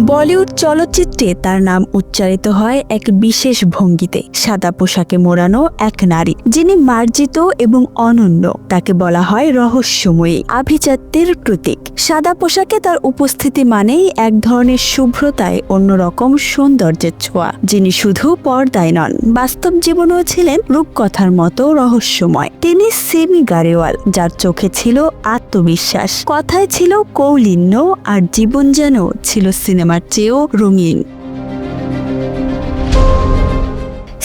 বলিউড চলচ্চিত্রে তার নাম উচ্চারিত হয় এক বিশেষ ভঙ্গিতে। সাদা পোশাকে মোড়ানো এক নারী, যিনি মার্জিত এবং অনন্য, তাকে বলা হয় রহস্যময়ী, আভিজাত্যের প্রতীক। সাদা পোশাকে তার উপস্থিতি মানেই এক ধরনের শুভ্রতায় অন্যরকম সৌন্দর্যের ছোঁয়া, যিনি শুধু পর্দায় নন, বাস্তব জীবনেও ছিলেন রূপকথার মতো রহস্যময়। তিনি সেমি গারেওয়াল যার চোখে ছিল আত্মবিশ্বাস। কথায় ছিল কৌলিন্য, আর জীবন যেন ছিল সিনেমার চেয়েও রঙিন।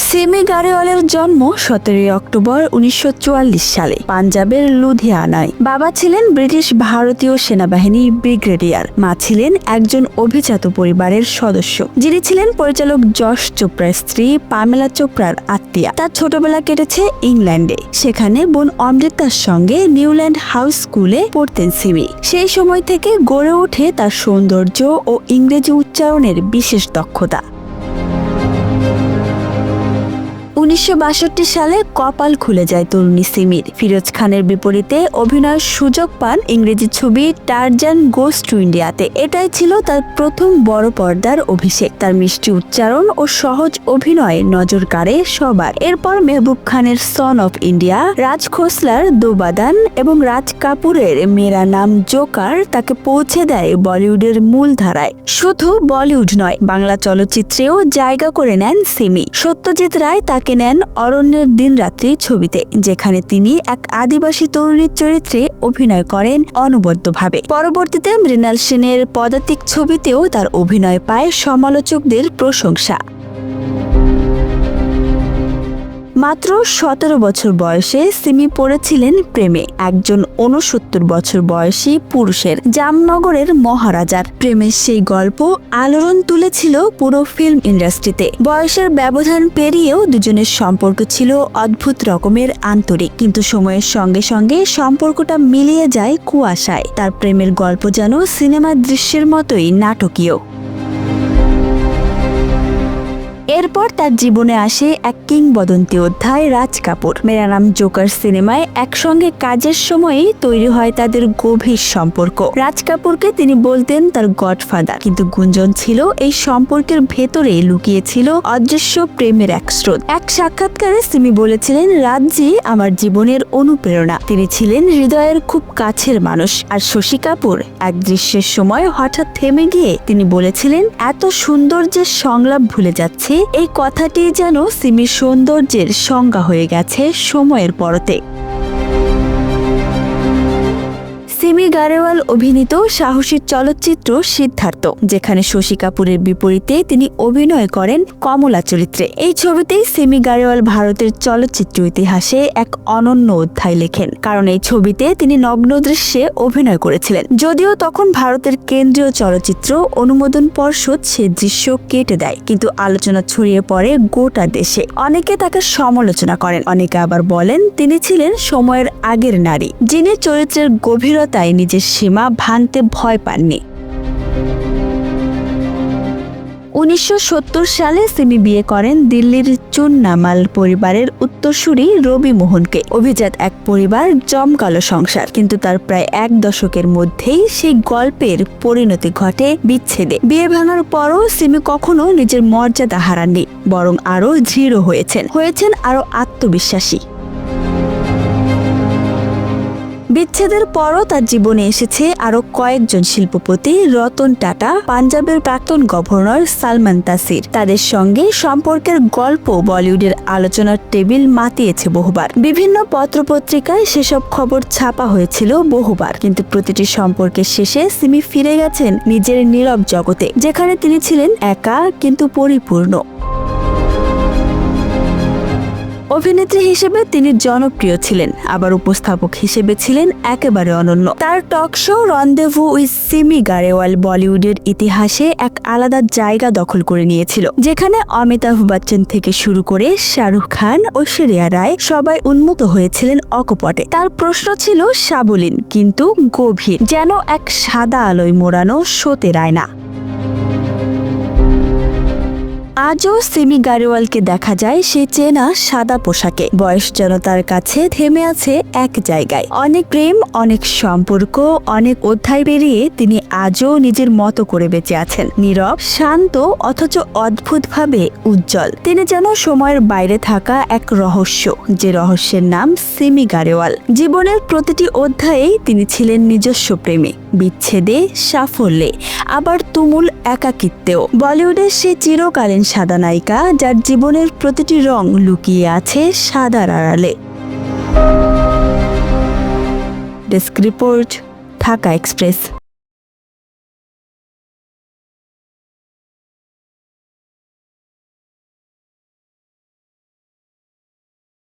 সেমি গারেওয়ালের জন্ম সতেরোই অক্টোবর উনিশশো চুয়াল্লিশ সালে, পাঞ্জাবের লুধিয়ানায়। বাবা ছিলেন ব্রিটিশ ভারতীয় সেনাবাহিনী ব্রিগেডিয়ার, মা ছিলেন একজন অভিজাত পরিবারের সদস্য। যিনি ছিলেন পরিচালক যশ চোপড়ার স্ত্রী পামেলা চোপড়ার আত্মীয়া। তার ছোটবেলা কেটেছে ইংল্যান্ডে। সেখানে বোন অমৃতার সঙ্গে নিউল্যান্ড হাউস স্কুলে পড়তেন সিমি। সেই সময় থেকে গড়ে ওঠে তার সৌন্দর্য ও ইংরেজি উচ্চারণের বিশেষ দক্ষতা। উনিশশো বাষট্টি সালে কপাল খুলে যায় তরুণী সিমির। ফিরোজ খানের বিপরীতে অভিনয়ের সুযোগ পান ইংরেজি ছবি টারজান গোস টু ইন্ডিয়াতে। এটাই ছিল তার প্রথম বড় পর্দার অভিষেক। তার মিষ্টি উচ্চারণ ও সহজ অভিনয়ে নজর কাড়ে সবার। এরপর মেহবুব খানের সন অফ ইন্ডিয়া রাজ খোসলার দোবাদান এবং রাজ কাপুরের মেরা নাম জোকার তাকে পৌঁছে দেয় বলিউডের মূল ধারায় শুধু বলিউড নয়, বাংলা চলচ্চিত্রেও জায়গা করে নেন সিমি। সত্যজিৎ রায় তাকে নেন অরণ্যের দিন রাত্রি ছবিতে, যেখানে তিনি এক আদিবাসী তরুণীর চরিত্রে অভিনয় করেন অনবদ্যভাবে। পরবর্তীতে মৃণাল সেনের পদাতিক ছবিতেও তার অভিনয় পায় সমালোচকদের প্রশংসা। মাত্র সতেরো বছর বয়সে সিমি পড়েছিলেন প্রেমে, একজন উনসত্তর বছর বয়সী পুরুষের, জামনগরের মহারাজার। প্রেমের সেই গল্প আলোড়ন তুলেছিল পুরো ফিল্ম ইন্ডাস্ট্রিতে। বয়সের ব্যবধান পেরিয়েও দুজনের সম্পর্ক ছিল অদ্ভুত রকমের আন্তরিক। কিন্তু সময়ের সঙ্গে সঙ্গে সম্পর্কটা মিলিয়ে যায় কুয়াশায়। তার প্রেমের গল্প যেন সিনেমার দৃশ্যের মতোই নাটকীয়। এরপর তার জীবনে আসে এক কিংবদন্তি অধ্যায় রাজ কাপুর। মেরা নাম জোকার সিনেমায় একসঙ্গে কাজের সময়েই তৈরি হয় তাদের গভীর সম্পর্ক। রাজ কাপুরকে তিনি বলতেন তার গডফাদার। কিন্তু গুঞ্জন ছিল, এই সম্পর্কের ভেতরে লুকিয়েছিল অদৃশ্য প্রেমের এক স্রোত। এক সাক্ষাৎকারে সিমি বলেছিলেন, রাজজি আমার জীবনের অনুপ্রেরণা। তিনি ছিলেন হৃদয়ের খুব কাছের মানুষ। আর শশী কাপুর এক দৃশ্যের সময় হঠাৎ থেমে গিয়ে তিনি বলেছিলেন, এত সৌন্দর্যের সংলাপ ভুলে যাচ্ছে এই কথাটি যেন সিমির সৌন্দর্যের সংজ্ঞা হয়ে গেছে সময়ের পরতে। সিমি গারেওয়াল অভিনীত সাহসী চলচ্চিত্র সিদ্ধার্থ, যেখানে শশী কাপুরের বিপরীতে তিনি অভিনয় করেন কমলা চরিত্রে। এই ছবিতেই সিমি গারেওয়াল ভারতের চলচ্চিত্র ইতিহাসে এক অনন্য অধ্যায় লেখেন। কারণ এই ছবিতে তিনি নগ্ন দৃশ্যে অভিনয় করেছিলেন। যদিও তখন ভারতের কেন্দ্রীয় চলচ্চিত্র অনুমোদন পর্ষদ সে দৃশ্য কেটে দেয়, কিন্তু আলোচনা ছড়িয়ে পড়ে গোটা দেশে। অনেকে তাকে সমালোচনা করেন, অনেকে আবার বলেন তিনি ছিলেন সময়ের আগের নারী, যিনি চরিত্রের গভীরতায় নিজের সীমা ভাঙতে ভয় পাননি। উনিশশো সত্তর সালে সিমি বিয়ে করেন দিল্লির চুন্নামাল পরিবারের উত্তরসূরি রবি মোহনকে। অভিজাত এক পরিবার, জমকালো সংসার, কিন্তু তার প্রায় এক দশকের মধ্যেই সেই গল্পের পরিণতি ঘটে বিচ্ছেদে। বিয়ে ভাঙার পরও সিমি কখনো নিজের মর্যাদা হারাননি, বরং আরও দৃঢ় হয়েছেন। হয়েছেন আরও আত্মবিশ্বাসী। বিচ্ছেদের পরও তার জীবনে এসেছে আরও কয়েকজন শিল্পপতি, রতন টাটা, পাঞ্জাবের প্রাক্তন গভর্নর সালমান তাসির। তাদের সঙ্গে সম্পর্কের গল্প বলিউডের আলোচনার টেবিল মাতিয়েছে বহুবার। বিভিন্ন পত্রপত্রিকায় সেসব খবর ছাপা হয়েছিল বহুবার। কিন্তু প্রতিটি সম্পর্কের শেষে সিমি ফিরে গেছেন নিজের নীরব জগতে, যেখানে তিনি ছিলেন একা কিন্তু পরিপূর্ণ। অভিনেত্রী হিসেবে তিনি জনপ্রিয় ছিলেন, আবার উপস্থাপক হিসেবে ছিলেন একেবারে অনন্য। তার talk show rendezvous with Simi Garewal বলিউডের ইতিহাসে এক আলাদা জায়গা দখল করে নিয়েছিল, যেখানে অমিতাভ বচ্চন থেকে শুরু করে শাহরুখ খান ঐশ্বরিয়া রায় সবাই উন্মুক্ত হয়েছিলেন অকপটে। তার প্রশ্ন ছিল সাবলীন কিন্তু গভীর, যেন এক সাদা আলোয় মোড়ানো সতের আয়না আজও সিমি গাড়োয়ালকে দেখা যায়, সে চেনা সাদা পোশাকে। বয়স জনতার কাছে থেমে আছে এক জায়গায়। অনেক প্রেম, অনেক সম্পর্ক, অনেক অধ্যায় পেরিয়ে তিনি আজও নিজের মতো করে বেঁচে আছেন। নীরব, শান্ত, অথচ অদ্ভুতভাবে উজ্জ্বল। তিনি যেন সময়ের বাইরে থাকা এক রহস্য, যে রহস্যের নাম সিমি গারেওয়াল জীবনের প্রতিটি অধ্যায়েই তিনি ছিলেন নিজস্ব প্রেমে, বিচ্ছেদে, সাফল্যে, আবার তুমুল একাকিত্বেও। বলিউডের সে চিরকালীন সাদা নায়িকা যার জীবনের প্রতিটি রং লুকিয়ে আছে সাদার আড়ালে। Desk report Dhaka Express.